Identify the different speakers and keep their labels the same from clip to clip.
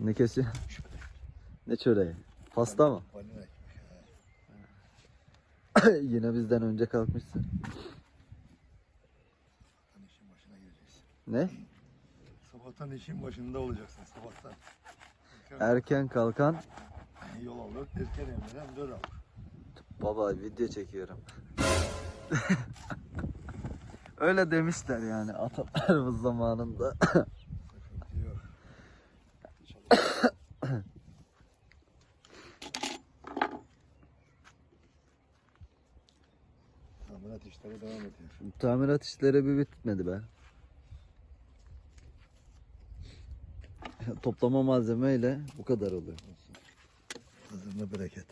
Speaker 1: Ne kesiyor? Ne çöreği? Pasta mı? Yine bizden önce kalkmışsın.
Speaker 2: İşin başına gireceksin.
Speaker 1: Ne?
Speaker 2: Sabahtan işin başında olacaksın. Sabahtan.
Speaker 1: Erken kalkan
Speaker 2: Yol alır. Erken evlenen döl alır.
Speaker 1: Baba video çekiyorum. Öyle demişler yani atalarımız zamanında.
Speaker 2: Tamirat işleri devam ediyor.
Speaker 1: Tamirat işleri bir bitmedi be. Toplama malzemeyle bu kadar oluyor.
Speaker 2: Hazırına bereket.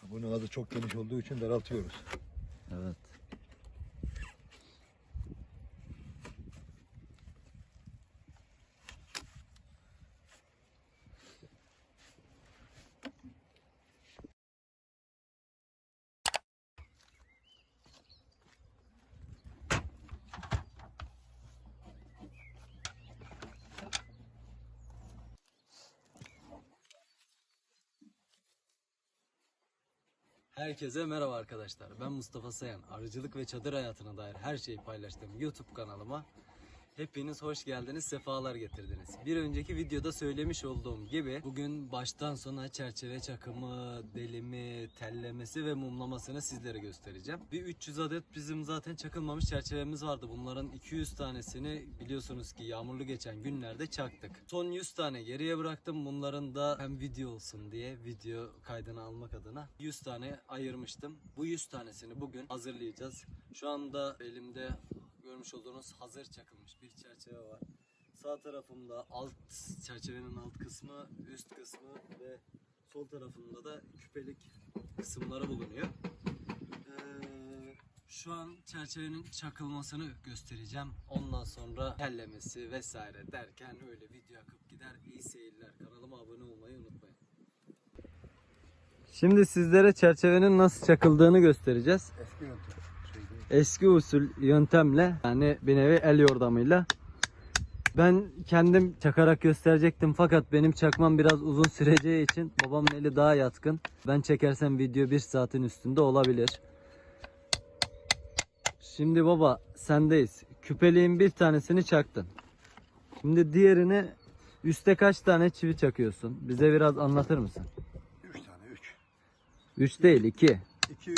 Speaker 2: Kabuğun ağzı çok geniş olduğu için daraltıyoruz.
Speaker 1: Evet.
Speaker 3: Herkese merhaba arkadaşlar. Ben Mustafa Sayan. Arıcılık ve çadır hayatına dair her şeyi paylaştığım YouTube kanalıma hepiniz hoş geldiniz, sefalar getirdiniz. Bir önceki videoda söylemiş olduğum gibi bugün baştan sona çerçeve çakımı, delimi, tellemesi ve mumlamasını sizlere göstereceğim. Bir 300 adet bizim zaten çakılmamış çerçevemiz vardı. Bunların 200 tanesini biliyorsunuz ki yağmurlu geçen günlerde çaktık. Son 100 tane geriye bıraktım. Bunların da hem video olsun diye video kaydını almak adına 100 tane ayırmıştım. Bu 100 tanesini bugün hazırlayacağız. Şu anda elimde görmüş olduğunuz hazır çakılmış bir çerçeve var. Sağ tarafımda alt çerçevenin alt kısmı, üst kısmı ve sol tarafımda da küpelik kısımları bulunuyor. Ee, şu an çerçevenin çakılmasını göstereceğim. Ondan sonra tellemesi vesaire derken öyle video akıp gider. İyi seyirler. Kanalıma abone olmayı unutmayın.
Speaker 1: Şimdi sizlere çerçevenin nasıl çakıldığını göstereceğiz.
Speaker 2: Eski yöntem.
Speaker 1: Eski usul yöntemle yani bir nevi el yordamıyla. Ben kendim çakarak gösterecektim fakat benim çakmam biraz uzun süreceği için babamın eli daha yatkın. Ben çekersem video bir saatin üstünde olabilir. Şimdi baba sendeyiz. Küpeliğin bir tanesini çaktın. Şimdi diğerini üste kaç tane çivi çakıyorsun? Bize biraz anlatır mısın?
Speaker 2: Üç tane üç.
Speaker 1: 3 değil 2.
Speaker 2: İki,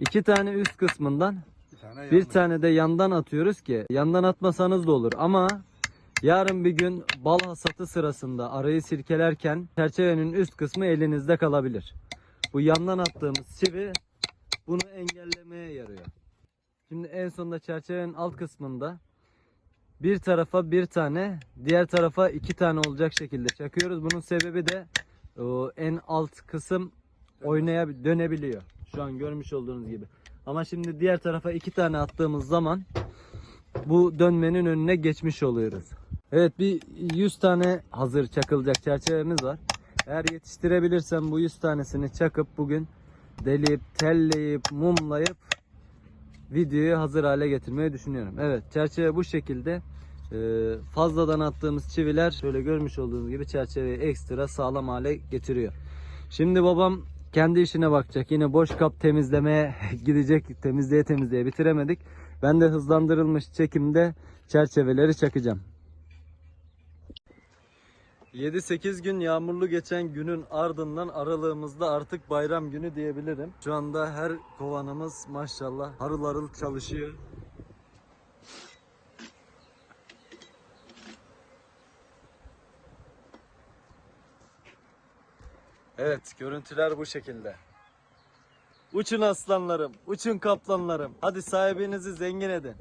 Speaker 1: 2 tane üst kısmından
Speaker 2: Bir tane
Speaker 1: Bir tane de yandan atıyoruz ki yandan atmasanız da olur ama yarın bir gün bal hasatı sırasında arayı sirkelerken çerçevenin üst kısmı elinizde kalabilir. Bu yandan attığımız çivi bunu engellemeye yarıyor. Şimdi en sonunda çerçevenin alt kısmında bir tarafa bir tane, diğer tarafa iki tane olacak şekilde çakıyoruz. Bunun sebebi de en alt kısım oynaya dönebiliyor. Şu an görmüş olduğunuz gibi. Ama şimdi diğer tarafa iki tane attığımız zaman bu dönmenin önüne geçmiş oluyoruz. Evet bir 100 tane hazır çakılacak çerçevemiz var. Eğer yetiştirebilirsem bu 100 tanesini çakıp bugün delip, telleyip, mumlayıp videoyu hazır hale getirmeyi düşünüyorum. Evet çerçeve bu şekilde. Ee, fazladan attığımız çiviler şöyle görmüş olduğunuz gibi çerçeveyi ekstra sağlam hale getiriyor. Şimdi babam kendi işine bakacak. Yine boş kap temizlemeye gidecek. Temizleye temizleye bitiremedik. Ben de hızlandırılmış çekimde çerçeveleri çakacağım. 7-8 gün yağmurlu geçen günün ardından aralığımızda artık bayram günü diyebilirim. Şu anda her kovanımız maşallah harıl harıl çalışıyor. Evet, görüntüler bu şekilde. Uçun aslanlarım, uçun kaplanlarım. Hadi sahibinizi zengin edin.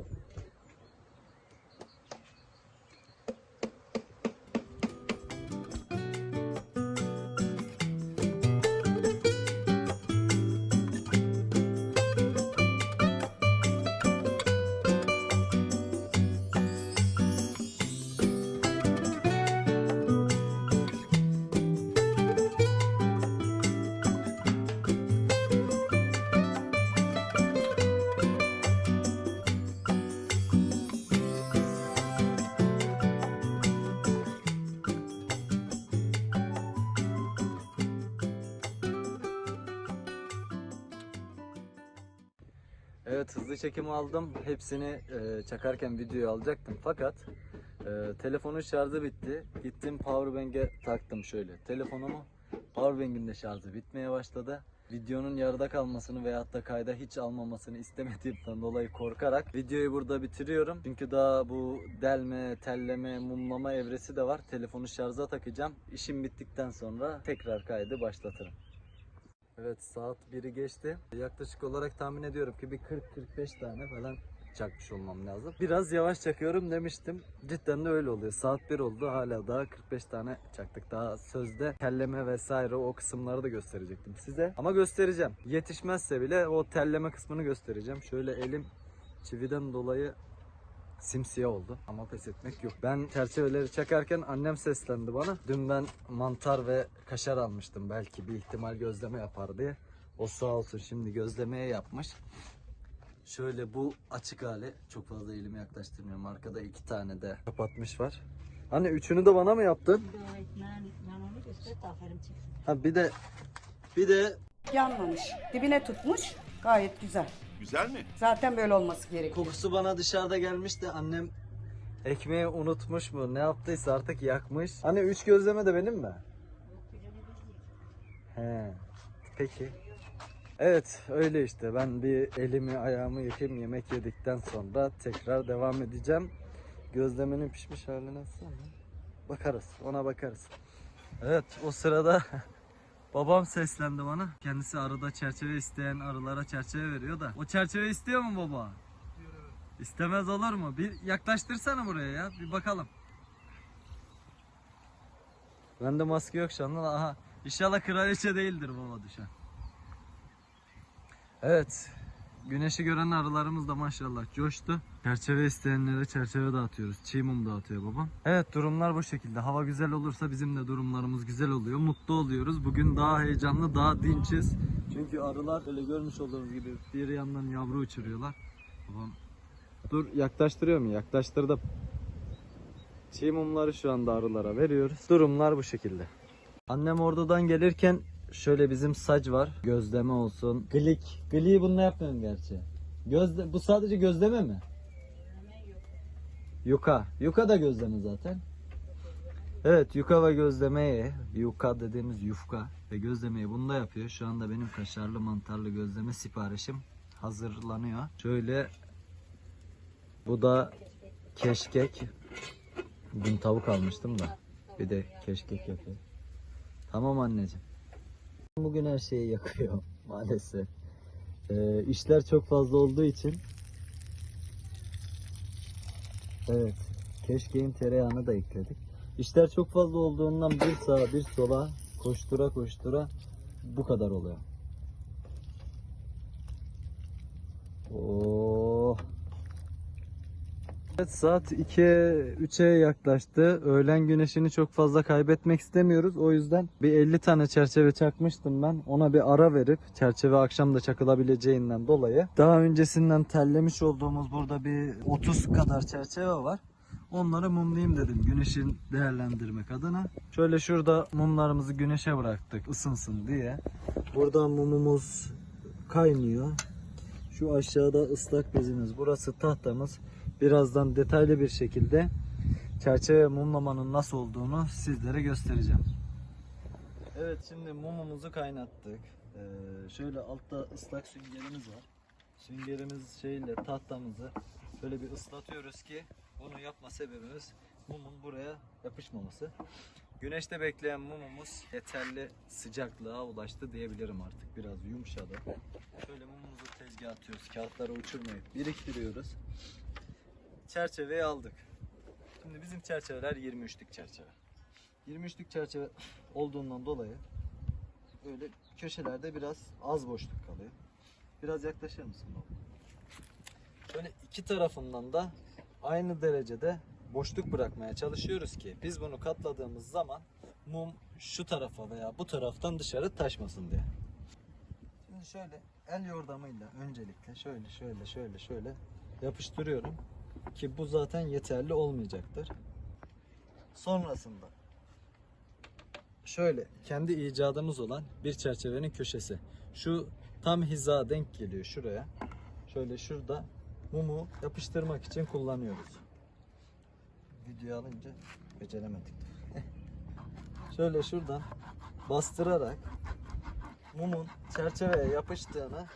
Speaker 1: Evet hızlı çekim aldım. Hepsini e, çakarken videoyu alacaktım. Fakat e, telefonun şarjı bitti. Gittim powerbank'e taktım şöyle. Telefonumu powerbank'in de şarjı bitmeye başladı. Videonun yarıda kalmasını veyahut da kayda hiç almamasını istemediğimden dolayı korkarak videoyu burada bitiriyorum. Çünkü daha bu delme, telleme, mumlama evresi de var. Telefonu şarja takacağım. İşim bittikten sonra tekrar kaydı başlatırım. Evet saat 1'i geçti. Yaklaşık olarak tahmin ediyorum ki bir 40-45 tane falan çakmış olmam lazım. Biraz yavaş çakıyorum demiştim. Cidden de öyle oluyor. Saat 1 oldu hala daha 45 tane çaktık. Daha sözde telleme vesaire o kısımları da gösterecektim size. Ama göstereceğim. Yetişmezse bile o telleme kısmını göstereceğim. Şöyle elim çividen dolayı simsiyah oldu ama pes etmek yok. Ben çerçeveleri çakarken annem seslendi bana. Dün ben mantar ve kaşar almıştım belki bir ihtimal gözleme yapar diye. O sağ olsun şimdi gözlemeye yapmış. Şöyle bu açık hali çok fazla elimi yaklaştırmıyorum. Arkada iki tane de kapatmış var. Anne üçünü de bana mı yaptın? Ha bir de bir de
Speaker 4: Yanmamış. Dibine tutmuş. Gayet güzel.
Speaker 2: Güzel mi?
Speaker 4: Zaten böyle olması gerekiyor.
Speaker 1: Kokusu bana dışarıda gelmişti. Annem ekmeği unutmuş mu? Ne yaptıysa artık yakmış. Hani üç gözleme de benim mi? He. Peki. Evet öyle işte. Ben bir elimi ayağımı yıkayayım yemek yedikten sonra tekrar devam edeceğim. Gözlemenin pişmiş hali nasıl? Bakarız. Ona bakarız. Evet o sırada Babam seslendi bana. Kendisi arıda çerçeve isteyen arılara çerçeve veriyor da. O çerçeve istiyor mu baba? İstemez olur mu? Bir yaklaştırsana buraya ya. Bir bakalım. Bende maske yok şu anda. Aha. İnşallah kraliçe değildir baba düşen. Evet. Güneşi gören arılarımız da maşallah coştu. Çerçeve isteyenlere çerçeve dağıtıyoruz. Çiğ mum dağıtıyor babam. Evet durumlar bu şekilde. Hava güzel olursa bizim de durumlarımız güzel oluyor. Mutlu oluyoruz. Bugün daha heyecanlı, daha dinçiz. Çünkü arılar böyle görmüş olduğunuz gibi bir yandan yavru uçuruyorlar. Babam Dur yaklaştırıyor mu? Yaklaştırdım. Çiğ mumları şu anda arılara veriyoruz. Durumlar bu şekilde. Annem oradan gelirken şöyle bizim sac var. Gözleme olsun. Glik. Gliği bununla yapmıyorum gerçi. Gözde bu sadece gözleme mi? Yuka. Yuka da gözleme zaten. Evet yuka ve gözlemeyi yuka dediğimiz yufka ve gözlemeyi bunda yapıyor. Şu anda benim kaşarlı mantarlı gözleme siparişim hazırlanıyor. Şöyle bu da keşkek. Dün tavuk almıştım da bir de keşkek yapıyor. Tamam anneciğim. Bugün her şeyi yakıyor maalesef. Ee, işler çok fazla olduğu için. Evet. Keşkeğin tereyağını da ekledik. İşler çok fazla olduğundan bir sağa bir sola koştura koştura bu kadar oluyor. Oh. Evet saat 2'ye 3'e yaklaştı. Öğlen güneşini çok fazla kaybetmek istemiyoruz. O yüzden bir 50 tane çerçeve çakmıştım ben. Ona bir ara verip çerçeve akşam da çakılabileceğinden dolayı. Daha öncesinden tellemiş olduğumuz burada bir 30 kadar çerçeve var. Onları mumlayayım dedim güneşin değerlendirmek adına. Şöyle şurada mumlarımızı güneşe bıraktık ısınsın diye. Burada mumumuz kaynıyor. Şu aşağıda ıslak bezimiz, burası tahtamız. Birazdan detaylı bir şekilde çerçeve mumlamanın nasıl olduğunu sizlere göstereceğim. Evet şimdi mumumuzu kaynattık. Ee, şöyle altta ıslak süngerimiz var. Süngerimiz şeyle tahtamızı böyle bir ıslatıyoruz ki bunu yapma sebebimiz mumun buraya yapışmaması. Güneşte bekleyen mumumuz yeterli sıcaklığa ulaştı diyebilirim artık. Biraz yumuşadı. Şöyle mumumuzu tezgaha atıyoruz. Kağıtları uçurmayıp biriktiriyoruz. Çerçeveyi aldık. Şimdi bizim çerçeveler 23'lük çerçeve. 23'lük çerçeve olduğundan dolayı böyle köşelerde biraz az boşluk kalıyor. Biraz yaklaşır mısın baba? Şöyle iki tarafından da aynı derecede boşluk bırakmaya çalışıyoruz ki biz bunu katladığımız zaman mum şu tarafa veya bu taraftan dışarı taşmasın diye. Şimdi şöyle el yordamıyla öncelikle şöyle şöyle şöyle şöyle yapıştırıyorum ki bu zaten yeterli olmayacaktır. Sonrasında şöyle kendi icadımız olan bir çerçevenin köşesi. Şu tam hiza denk geliyor şuraya. şöyle şurada mumu yapıştırmak için kullanıyoruz. Video alınca beceremedik. şöyle şuradan bastırarak mumun çerçeveye yapıştığını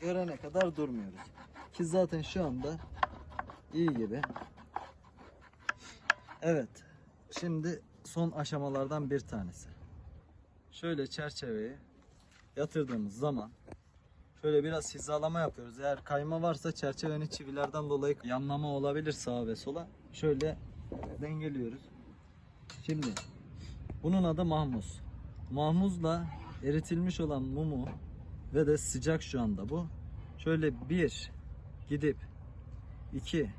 Speaker 1: görene kadar durmuyoruz. Ki zaten şu anda iyi gibi. Evet. Şimdi son aşamalardan bir tanesi. Şöyle çerçeveyi yatırdığımız zaman şöyle biraz hizalama yapıyoruz. Eğer kayma varsa çerçevenin çivilerden dolayı yanlama olabilir sağa ve sola. Şöyle dengeliyoruz. Şimdi bunun adı mahmuz. Mahmuzla eritilmiş olan mumu ve de sıcak şu anda bu. Şöyle bir gidip iki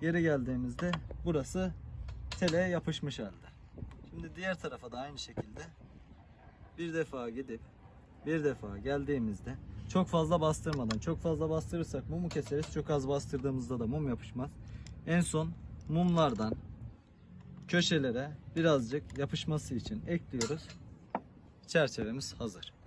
Speaker 1: geri geldiğimizde burası tele yapışmış halde. Şimdi diğer tarafa da aynı şekilde bir defa gidip bir defa geldiğimizde çok fazla bastırmadan çok fazla bastırırsak mumu keseriz çok az bastırdığımızda da mum yapışmaz. En son mumlardan köşelere birazcık yapışması için ekliyoruz. Çerçevemiz hazır.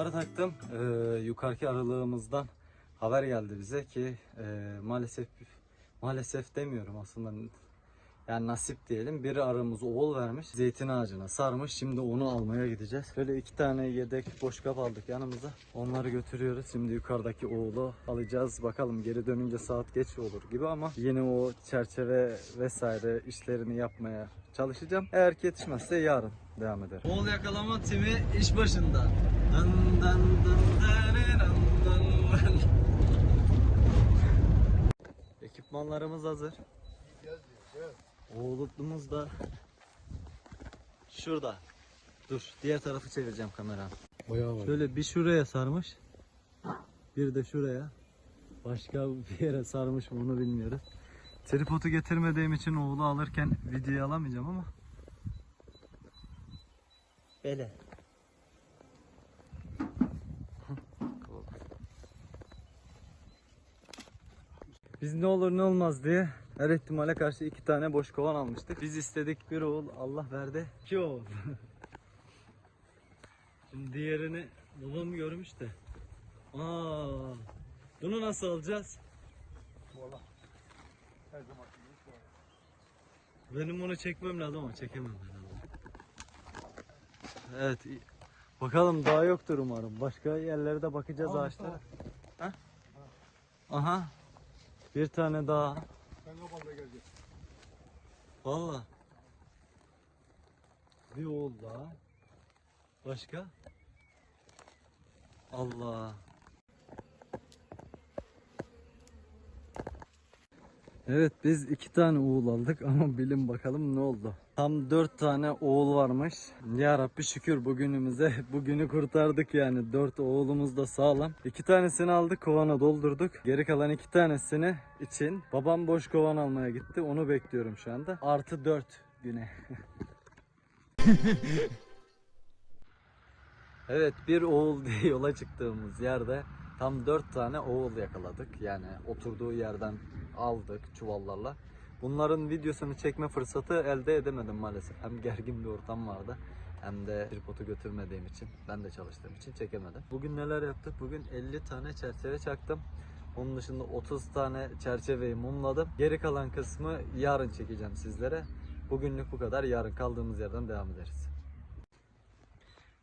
Speaker 1: Mumları taktım. Ee, yukarıki aralığımızdan haber geldi bize ki e, maalesef maalesef demiyorum aslında. Yani nasip diyelim. Bir arımız oğul vermiş zeytin ağacına sarmış. Şimdi onu almaya gideceğiz. Böyle iki tane yedek boş kap aldık yanımıza. Onları götürüyoruz. Şimdi yukarıdaki oğulu alacağız. Bakalım geri dönünce saat geç olur gibi ama yine o çerçeve vesaire işlerini yapmaya çalışacağım. Eğer yetişmezse yarın devam eder oğul yakalama timi iş başında dın dın dın dın dın dın. Ekipmanlarımız hazır. Oğlumuz da şurada. Dur, diğer tarafı çevireceğim kameranı.
Speaker 3: Bayağı var.
Speaker 1: Şöyle bir şuraya sarmış. Bir de şuraya. Başka bir yere sarmış mı onu bilmiyoruz. Tripodu getirmediğim için oğlu alırken videoyu alamayacağım ama. Böyle. Biz ne olur ne olmaz diye her ihtimale karşı iki tane boş kovan almıştık. Biz istedik bir oğul Allah verdi. İki oğul. Şimdi diğerini babam görmüş de. Aa, bunu nasıl alacağız?
Speaker 2: Valla. Her zaman an.
Speaker 1: Benim onu çekmem lazım ama çekemem herhalde. Evet. Bakalım daha yoktur umarım. Başka yerlerde bakacağız
Speaker 2: Aa,
Speaker 1: ağaçlara. Ha? Aha. Bir tane daha.
Speaker 2: Sen o balda geleceksin.
Speaker 1: Valla. Bir oğul daha. Başka? Allah. Evet biz iki tane oğul aldık ama bilin bakalım ne oldu. Tam dört tane oğul varmış. Ya Rabbi şükür bugünümüze bugünü kurtardık yani. Dört oğlumuz da sağlam. İki tanesini aldık kovana doldurduk. Geri kalan iki tanesini için babam boş kovan almaya gitti. Onu bekliyorum şu anda. Artı dört güne. Evet bir oğul diye yola çıktığımız yerde tam dört tane oğul yakaladık. Yani oturduğu yerden aldık çuvallarla. Bunların videosunu çekme fırsatı elde edemedim maalesef. Hem gergin bir ortam vardı hem de tripodu götürmediğim için ben de çalıştığım için çekemedim. Bugün neler yaptık? Bugün 50 tane çerçeve çaktım. Onun dışında 30 tane çerçeveyi mumladım. Geri kalan kısmı yarın çekeceğim sizlere. Bugünlük bu kadar. Yarın kaldığımız yerden devam ederiz.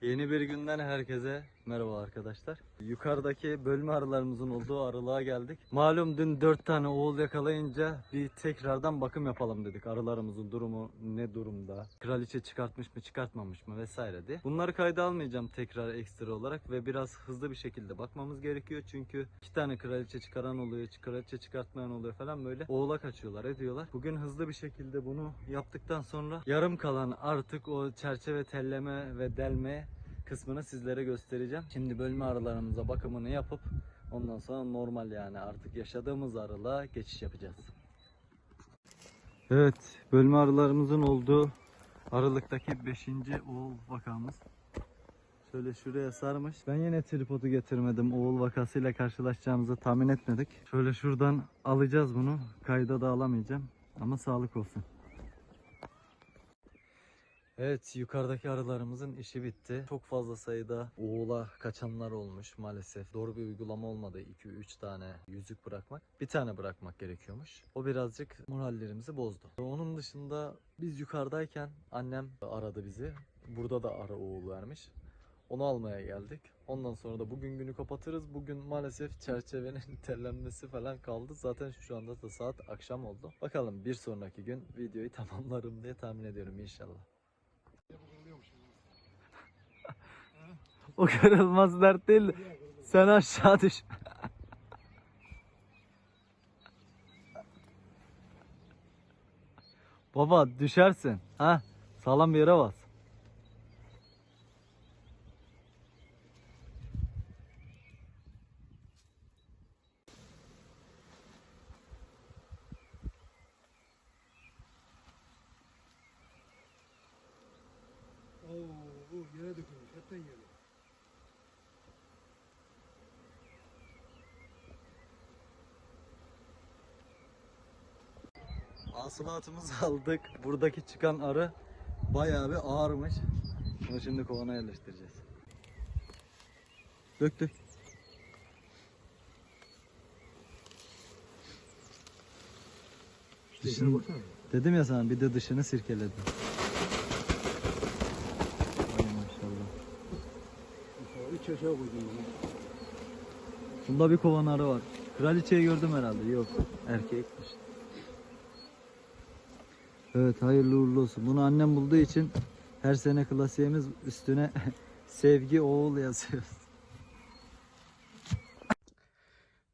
Speaker 1: Yeni bir günden herkese merhaba arkadaşlar. Yukarıdaki bölme arılarımızın olduğu arılığa geldik. Malum dün 4 tane oğul yakalayınca bir tekrardan bakım yapalım dedik. Arılarımızın durumu ne durumda? Kraliçe çıkartmış mı çıkartmamış mı vesaire diye. Bunları kayda almayacağım tekrar ekstra olarak ve biraz hızlı bir şekilde bakmamız gerekiyor. Çünkü iki tane kraliçe çıkaran oluyor, kraliçe çıkartmayan oluyor falan böyle. Oğula kaçıyorlar ediyorlar. Bugün hızlı bir şekilde bunu yaptıktan sonra yarım kalan artık o çerçeve telleme ve delme kısmını sizlere göstereceğim. Şimdi bölme arılarımıza bakımını yapıp ondan sonra normal yani artık yaşadığımız arılığa geçiş yapacağız. Evet, bölme arılarımızın olduğu Aralıktaki 5. oğul vakamız. Şöyle şuraya sarmış. Ben yine tripodu getirmedim. Oğul vakasıyla karşılaşacağımızı tahmin etmedik. Şöyle şuradan alacağız bunu. Kayda da alamayacağım. Ama sağlık olsun. Evet yukarıdaki arılarımızın işi bitti. Çok fazla sayıda oğula kaçanlar olmuş maalesef. Doğru bir uygulama olmadı. 2-3 tane yüzük bırakmak. Bir tane bırakmak gerekiyormuş. O birazcık morallerimizi bozdu. Onun dışında biz yukarıdayken annem aradı bizi. Burada da ara oğul vermiş. Onu almaya geldik. Ondan sonra da bugün günü kapatırız. Bugün maalesef çerçevenin tellenmesi falan kaldı. Zaten şu anda da saat akşam oldu. Bakalım bir sonraki gün videoyu tamamlarım diye tahmin ediyorum inşallah. O kırılmaz dert değil. Sen aşağı düş. Baba düşersin. Ha? Sağlam bir yere bas.
Speaker 2: Oo, bu yere dökülmüş. Hepten yere.
Speaker 1: Hasılatımızı aldık. Buradaki çıkan arı bayağı bir ağırmış. Bunu şimdi kovana yerleştireceğiz. Dök dök. Dışını, dedim ya sana bir de dışını sirkeledim. Ay maşallah. Bunda bir kovan arı var. Kraliçeyi gördüm herhalde. Yok. Erkekmiş. Evet hayırlı uğurlu olsun. Bunu annem bulduğu için her sene klasiğimiz üstüne sevgi oğul yazıyoruz.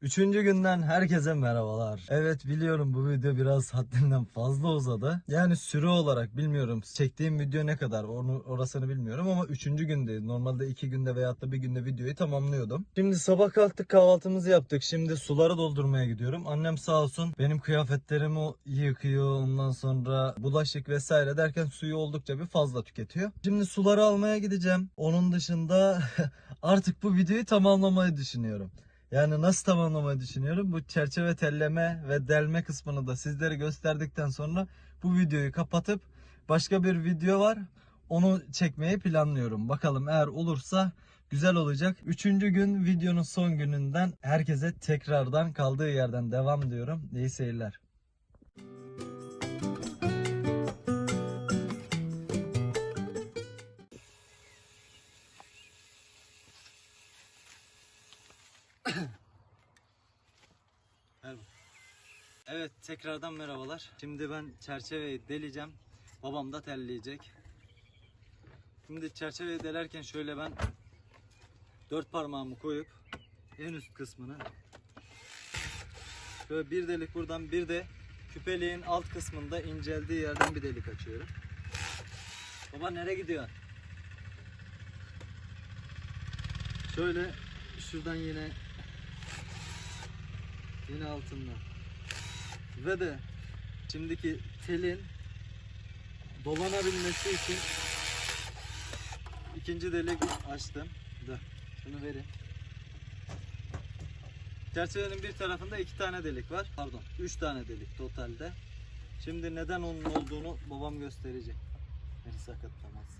Speaker 1: Üçüncü günden herkese merhabalar. Evet biliyorum bu video biraz haddinden fazla uzadı. Yani süre olarak bilmiyorum çektiğim video ne kadar onu orasını bilmiyorum ama üçüncü günde normalde iki günde veyahut da bir günde videoyu tamamlıyordum. Şimdi sabah kalktık kahvaltımızı yaptık. Şimdi suları doldurmaya gidiyorum. Annem sağ olsun benim kıyafetlerimi yıkıyor ondan sonra bulaşık vesaire derken suyu oldukça bir fazla tüketiyor. Şimdi suları almaya gideceğim. Onun dışında artık bu videoyu tamamlamayı düşünüyorum. Yani nasıl tamamlamayı düşünüyorum? Bu çerçeve telleme ve delme kısmını da sizlere gösterdikten sonra bu videoyu kapatıp başka bir video var. Onu çekmeyi planlıyorum. Bakalım eğer olursa güzel olacak. Üçüncü gün videonun son gününden herkese tekrardan kaldığı yerden devam diyorum. İyi seyirler. Tekrardan merhabalar. Şimdi ben çerçeveyi deleceğim. Babam da telleyecek. Şimdi çerçeveyi delerken şöyle ben dört parmağımı koyup en üst kısmını şöyle bir delik buradan bir de küpeliğin alt kısmında inceldiği yerden bir delik açıyorum. Baba nereye gidiyor? Şöyle şuradan yine yine altından ve de şimdiki telin dolanabilmesi için ikinci delik açtım. Dur. Şunu vereyim. Çerçevenin bir tarafında iki tane delik var. Pardon, üç tane delik totalde. Şimdi neden onun olduğunu babam gösterecek. Beni sakatlamazsa.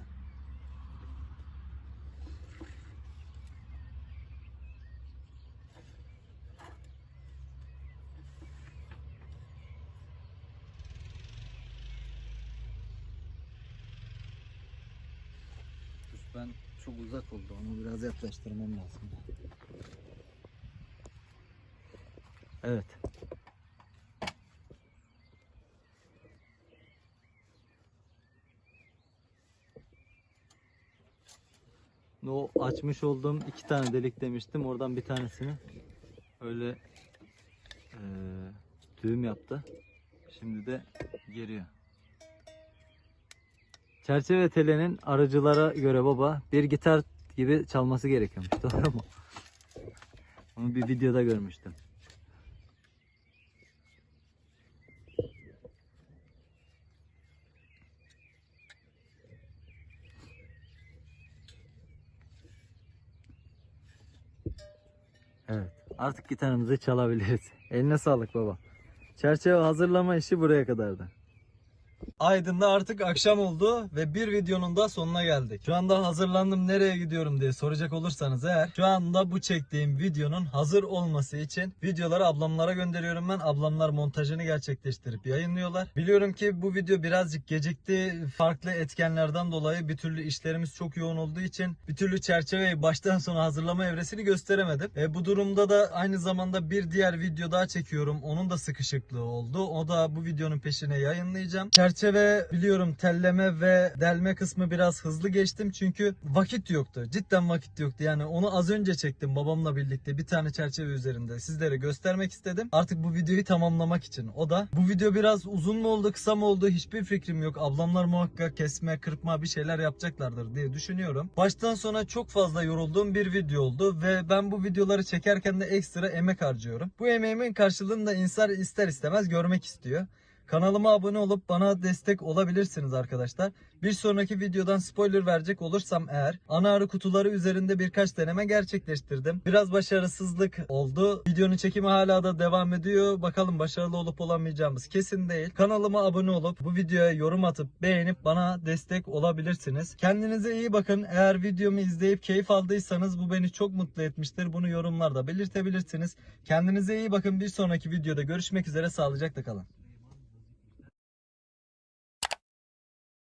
Speaker 1: Dur, Ben çok uzak oldu. Onu biraz yaklaştırmam lazım. Evet. O açmış olduğum iki tane delik demiştim. Oradan bir tanesini öyle eee, düğüm yaptı. Şimdi de geriyor. Çerçeve telinin arıcılara göre baba bir gitar gibi çalması gerekiyormuş. Doğru mu? Onu bir videoda görmüştüm. Evet. Artık gitarımızı çalabiliriz. Eline sağlık baba. Çerçeve hazırlama işi buraya kadardı. Aydın'da artık akşam oldu ve bir videonun da sonuna geldik. Şu anda hazırlandım nereye gidiyorum diye soracak olursanız eğer şu anda bu çektiğim videonun hazır olması için videoları ablamlara gönderiyorum ben. Ablamlar montajını gerçekleştirip yayınlıyorlar. Biliyorum ki bu video birazcık gecikti. Farklı etkenlerden dolayı bir türlü işlerimiz çok yoğun olduğu için bir türlü çerçeveyi baştan sona hazırlama evresini gösteremedim. E, bu durumda da aynı zamanda bir diğer video daha çekiyorum. Onun da sıkışıklığı oldu. O da bu videonun peşine yayınlayacağım. Çerçeve biliyorum telleme ve delme kısmı biraz hızlı geçtim çünkü vakit yoktu. Cidden vakit yoktu. Yani onu az önce çektim babamla birlikte bir tane çerçeve üzerinde sizlere göstermek istedim. Artık bu videoyu tamamlamak için. O da bu video biraz uzun mu oldu kısa mı oldu hiçbir fikrim yok. Ablamlar muhakkak kesme kırpma bir şeyler yapacaklardır diye düşünüyorum. Baştan sona çok fazla yorulduğum bir video oldu ve ben bu videoları çekerken de ekstra emek harcıyorum. Bu emeğimin karşılığını da insan ister istemez görmek istiyor. Kanalıma abone olup bana destek olabilirsiniz arkadaşlar. Bir sonraki videodan spoiler verecek olursam eğer ana arı kutuları üzerinde birkaç deneme gerçekleştirdim. Biraz başarısızlık oldu. Videonun çekimi hala da devam ediyor. Bakalım başarılı olup olamayacağımız kesin değil. Kanalıma abone olup bu videoya yorum atıp beğenip bana destek olabilirsiniz. Kendinize iyi bakın. Eğer videomu izleyip keyif aldıysanız bu beni çok mutlu etmiştir. Bunu yorumlarda belirtebilirsiniz. Kendinize iyi bakın. Bir sonraki videoda görüşmek üzere. Sağlıcakla kalın.